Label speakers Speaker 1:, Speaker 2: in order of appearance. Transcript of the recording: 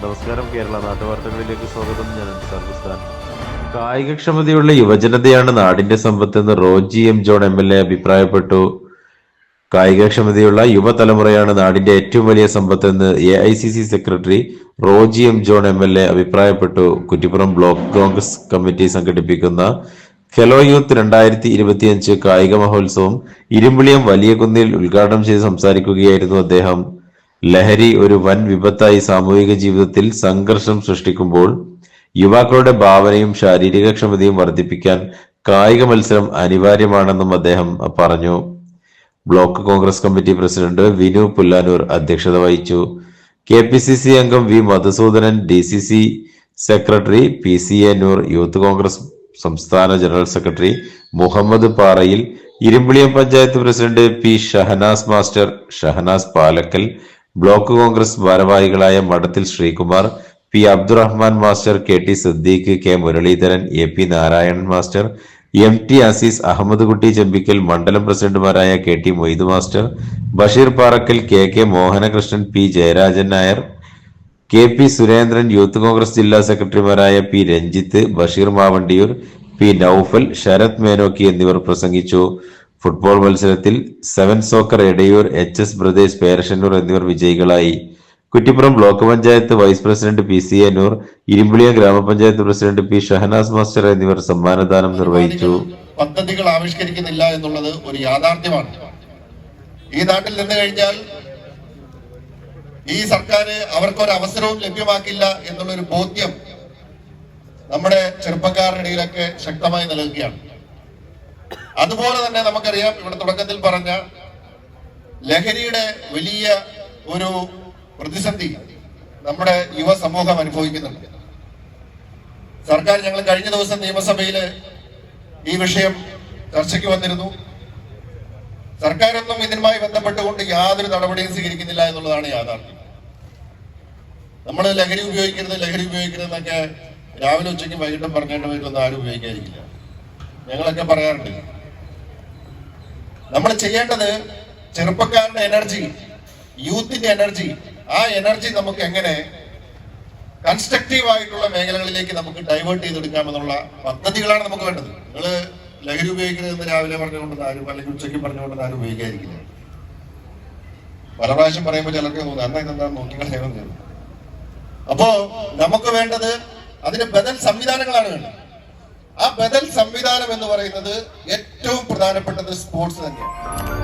Speaker 1: നമസ്കാരം കേരള നാട്ടുവാർത്തകളിലേക്ക് സ്വാഗതം. ഞാൻ സർവസ്ഥാൻ കായികക്ഷമതയുള്ള യുവജനതയാണ് നാടിന്റെ സമ്പത്തെന്ന് Roji M John M L A അഭിപ്രായപ്പെട്ടു. കായികക്ഷമതയുള്ള യുവതലമുറയാണ് നാടിന്റെ ഏറ്റവും വലിയ സമ്പത്തെന്ന് A I C C secretary Roji M John M L A അഭിപ്രായപ്പെട്ടു. കുറ്റിപ്പുറം ബ്ലോക്ക് കോൺഗ്രസ് കമ്മിറ്റി സംഘടിപ്പിക്കുന്ന ഖെലോ യൂത്ത് രണ്ടായിരത്തി ഇരുപത്തിയഞ്ച് കായിക മഹോത്സവം ഇരുമ്പിളിയം വലിയ കുന്നിൽ ഉദ്ഘാടനം ചെയ്ത് സംസാരിക്കുകയായിരുന്നു അദ്ദേഹം. ലഹരി ഒരു വൻ വിപത്തായി സാമൂഹിക ജീവിതത്തിൽ സംഘർഷം സൃഷ്ടിക്കുമ്പോൾ യുവാക്കളുടെ ഭാവനയും ശാരീരികക്ഷമതയും വർദ്ധിപ്പിക്കാൻ കായിക മത്സരം അനിവാര്യമാണെന്നും അദ്ദേഹം പറഞ്ഞു. Block Congress committee president Vinu Pullanur അധ്യക്ഷത വഹിച്ചു. കെ പി സി സി അംഗം V Madhusoodanan D C C secretary P C A Noor youth Congress സംസ്ഥാന general secretary Muhammad Parayil Irumbiliyam panchayat president P Shahnaz master Shahnaz Palakkal block Congress ഭാരവാഹികളായ Madathil Sreekumar P Abdurahman master K T Siddique K Muraleedharan A P Narayanan master M T Azeez Ahammed Kutty Chembikkal മണ്ഡലം പ്രസിഡന്റുമാരായ K T Moidu master Basheer Parakkal K K Mohanakrishnan P Jayarajan Nair K P Surendran youth Congress ജില്ലാ സെക്രട്ടറിമാരായ P Ranjith Basheer Mavandiyur P Noufal Sarath Menokki എന്നിവർ പ്രസംഗിച്ചു. Football മത്സരത്തിൽ seven soccer Edayur H S brothers Perassannur എന്നിവർ വിജയികളായി. Kuttippuram block panchayat vice president P C Anoor Noor Irumbiliya ഗ്രാമപഞ്ചായത്ത് president P Shahnaz master എന്നിവർ സമ്മാനദാനം നിർവഹിച്ചു.
Speaker 2: പദ്ധതികൾ ആവിഷ്കരിക്കുന്നില്ല എന്നുള്ളത് ഒരു യാഥാർത്ഥ്യമാണ്. ഈ നാട്ടിൽ നിന്ന് കഴിഞ്ഞാൽ ഈ സർക്കാർ അവർക്കൊരു അവസരവും ലഭ്യമാക്കില്ല എന്നുള്ളൊരു ബോധ്യം നമ്മുടെ ചെറുപ്പക്കാരുടെ ഇടയിലൊക്കെ ശക്തമായി നിലനിൽക്കുകയാണ്. അതുപോലെ തന്നെ നമുക്കറിയാം ഇവിടെ തുടക്കത്തിൽ പറഞ്ഞ ലഹരിയുടെ വലിയ ഒരു പ്രതിസന്ധി നമ്മുടെ യുവ സമൂഹം അനുഭവിക്കുന്നുണ്ട്. സർക്കാർ ഞങ്ങൾ കഴിഞ്ഞ ദിവസം നിയമസഭയിൽ ഈ വിഷയം ചർച്ചയ്ക്ക് വന്നിരുന്നു. സർക്കാരൊന്നും ഇതിനുമായി ബന്ധപ്പെട്ടുകൊണ്ട് യാതൊരു നടപടിയും സ്വീകരിക്കുന്നില്ല എന്നുള്ളതാണ് യാഥാർത്ഥ്യം. നമ്മൾ ലഹരി ഉപയോഗിക്കരുത് ലഹരി ഉപയോഗിക്കരുത് എന്നൊക്കെ രാവിലെ ഉച്ചയ്ക്കും വൈകിട്ടും പറഞ്ഞേണ്ട ആരും ഉപയോഗിക്കാതിരിക്കില്ല. ഞങ്ങളൊക്കെ പറയാറുണ്ട് നമ്മൾ ചെയ്യേണ്ടത് ചെറുപ്പക്കാരുടെ എനർജി യൂത്തിന്റെ എനർജി ആ എനർജി നമുക്ക് എങ്ങനെ കൺസ്ട്രക്റ്റീവ് ആയിട്ടുള്ള മേഖലകളിലേക്ക് നമുക്ക് ഡൈവേർട്ട് ചെയ്തെടുക്കാമെന്നുള്ള പദ്ധതികളാണ് നമുക്ക് വേണ്ടത്. നിങ്ങൾ ലഹരി ഉപയോഗിക്കരുതെന്ന് രാവിലെ പറഞ്ഞുകൊണ്ട് ആരും അല്ലെങ്കിൽ ഉച്ചയ്ക്ക് പറഞ്ഞുകൊണ്ട് ആരും ഉപയോഗിക്കാതിരിക്കില്ല. പല പ്രാവശ്യം പറയുമ്പോൾ ചിലർക്ക് തോന്നുന്നു എന്താ ഇതെന്താ നോക്കിക്കളയണം അപ്പോ നമുക്ക് വേണ്ടത് അതിന് ബദൽ സംവിധാനങ്ങളാണ് വേണ്ടത്. ആ ബദൽ സംവിധാനം എന്ന് പറയുന്നത് ഏറ്റവും പ്രധാനപ്പെട്ടത് സ്പോർട്സ് തന്നെയാണ്.